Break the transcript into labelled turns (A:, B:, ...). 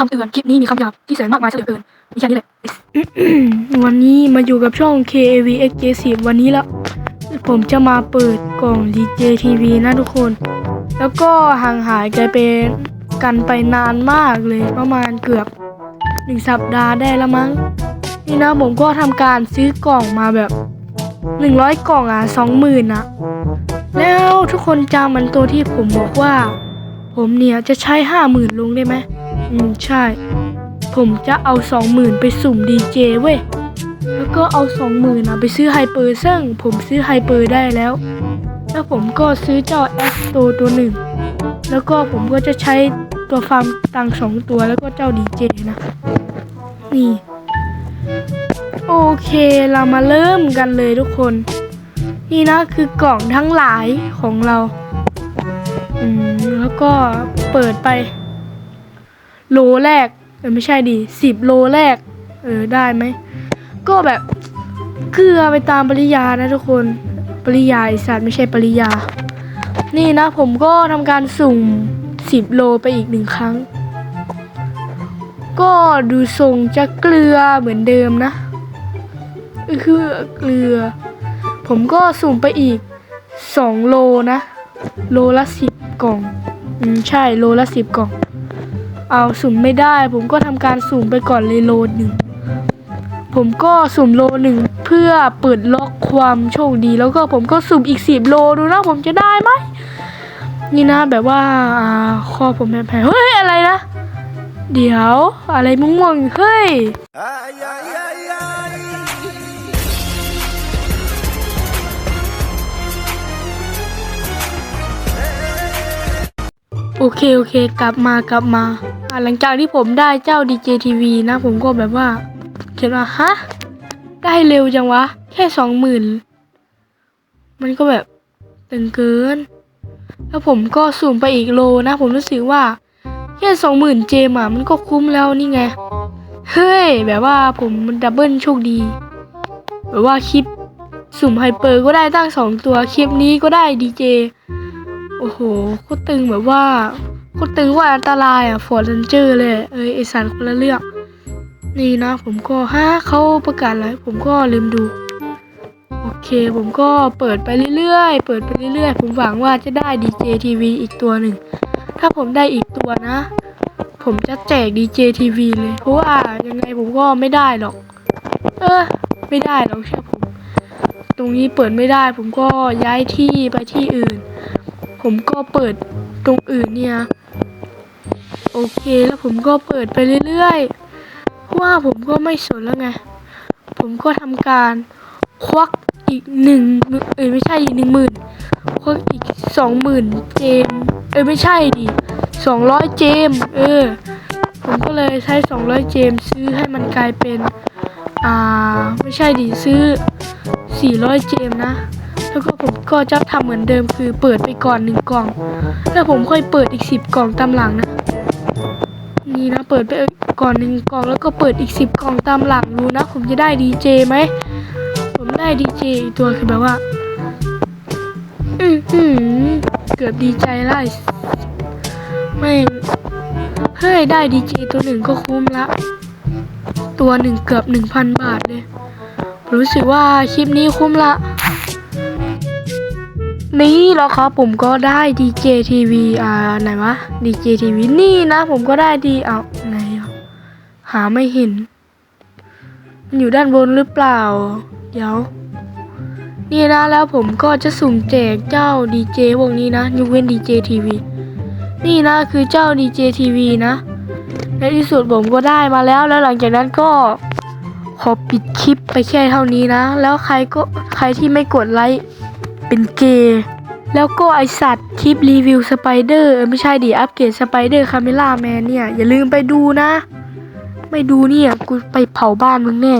A: คำเตือนคลิปนี้มีคำหยาบที่แสนมากมายซะเหลือเกินมีแค่นี้แหละ
B: วันนี้มาอยู่กับช่อง KAV Exclusive วันนี้ละผมจะมาเปิดกล่อง DJ TV นะทุกคน แล้วก็ห่างหายกันเป็นกันไปนานมากเลยประมาณเกือบหนึ่งสัปดาห์ได้ล้วมั้ง นี่นะผมก็ทำการซื้อกล่องมาแบบหนึ่งร้อยกล่องอะสองหมื่นอะ แล้วทุกคนจำมันตัวที่ผมบอกว่า ผมเนี่ยจะใช้ห้าหมื่นลงได้ไหม อืมใช่ ผมจะเอาสองหมื่นไปสุ่มดีเจเว้ย แล้วก็เอาสองหมื่นไปซื้อไฮเปอร์ซึ่งผมซื้อไฮเปอร์ได้แล้ว แล้วผมก็ซื้อเจ้าแอสโตตัวหนึ่ง แล้วก็ผมก็จะใช้ตัวฟาร์มตังสองตัวแล้วก็เจ้าดีเจนะ นี่ โอเคเรามาเริ่มกันเลยทุกคน นี่นะคือกล่องทั้งหลายของเรา อืม แล้วก็เปิดไป โลแรกเออไม่ใช่ดิสิบโลแรก เออได้ไหม ก็แบบเกลือไปตามปริยานะทุกคน ปริยาไอสัตว์ไม่ใช่ปริยา นี่นะผมก็ทำการสุ่มสิบโลไปอีกหนึ่งครั้ง ก็ดูทรงจะเกลือเหมือนเดิมนะเออคือเกลือ ผมก็สุ่มไปอีกสองโลนะ โลละสิบกล่อง อืมใช่โลละสิบกล่อง เอาสุ่มไม่ได้ ผมก็ทำการสุ่มไปก่อนเลยโลหนึ่งผมก็สุ่มโลหนึ่งเพื่อเปิดล็อกความโชคดี แล้วก็ผมก็สุ่มอีกสิบโลดูนะผมจะได้ไหมนี่นะแบบว่าอ่าคอผมแผลเฮ้ยอะไรนะ เดี๋ยวอะไรม่วงๆเฮ้ย โอเคโอเค กลับมากลับมาหลังจากที่ผมได้เจ้า DJ TV นะ ผมก็แบบว่าเขียนว่าฮะได้เร็วจังวะ แค่สองหมื่นมันก็แบบตึงเกิน แล้วผมก็สุ่มไปอีกโลนะ ผมรู้สึกว่า แค่สองหมื่นเจมอะ มันก็คุ้มแล้วนี่ไง เฮ้ย แบบว่าผมมันดับเบิลโชคดี แบบว่าคลิปสุ่มไฮเปอร์ก็ได้ตั้งสองตัว คลิปนี้ก็ได้ดีเจ โอ้โหโคตรตึงแบบว่าโคตรตึงว่าอันตรายอะฟอร์ดเรนเจอร์เลย เอ้ยไอสันคนละเรื่องนี่นะ ผมก็ฮะเขาประกาศอะไรผมก็ลืมดู โอเคผมก็เปิดไปเรื่อยๆ เปิดไปเรื่อยๆ ผมหวังว่าจะได้ DJ TV อีกตัวหนึ่ง ถ้าผมได้อีกตัวนะ ผมจะแจก DJ TV เลยเพราะว่ายังไงผมก็ไม่ได้หรอก เออไม่ได้หรอกเชื่อผม ตรงนี้เปิดไม่ได้ผมก็ย้ายที่ไปที่อื่น ผมก็เปิดตรงอื่นเนี่ย โอเคแล้วผมก็เปิดไปเรื่อยๆ เพราะว่าผมก็ไม่สนแล้วไง ผมก็ทำการควักอีกหนึ่งเอ้ยไม่ใช่อีกหนึ่งหมื่นควักอีกสองหมื่นเจม เอ้ยไม่ใช่ดิสองร้อยเจม เออ ผมก็เลยใช้สองร้อยเจมซื้อให้มันกลายเป็น อ่า ไม่ใช่ดิซื้อสี่ร้อยเจมนะ แล้วก็ผมก็จะทำเหมือนเดิมคือเปิดไปก่อนหนึ่งกล่อง แล้วผมค่อยเปิดอีกสิบกล่องตามหลังนะ นี่นะเปิดไปก่อนหนึ่งกล่องแล้วก็เปิดอีกสิบกล่องตามหลังดูนะ ผมจะได้ดีเจไหม ผมได้ดีเจตัวคือแบบว่า อือหือเกือบดีใจไล่ไม่เฮ้ยได้ดีเจตัวหนึ่งก็คุ้มละ ตัวหนึ่งเกือบหนึ่งพันบาทเลยรู้สึกว่าคลิปนี้คุ้มละ นี่แล้วครับผมก็ได้ DJ TV อ่าไหนวะ DJ TV นี่นะ ผมก็ได้ดีเอาไหนอะหาไม่เห็น มันอยู่ด้านบนหรือเปล่า เดี๋ยว นี่นะแล้วผมก็จะสุ่มแจกเจ้า DJ พวกนี้นะยกเว้น DJ TV นี่นะคือเจ้า DJ TV นะในที่สุดผมก็ได้มาแล้วแล้วหลังจากนั้นก็ขอปิดคลิปไปแค่เท่านี้นะ แล้วใครก็ใครที่ไม่กดไลค์ เป็นเกย์แล้วก็ไอสัตว์คลิปรีวิวสไปเดอร์ไม่ใช่ดิอัปเกรดสไปเดอร์คาเมล่าแมนเนี่ย อย่าลืมไปดูนะ ไม่ดูเนี่ย กูไปเผาบ้านมึงแน่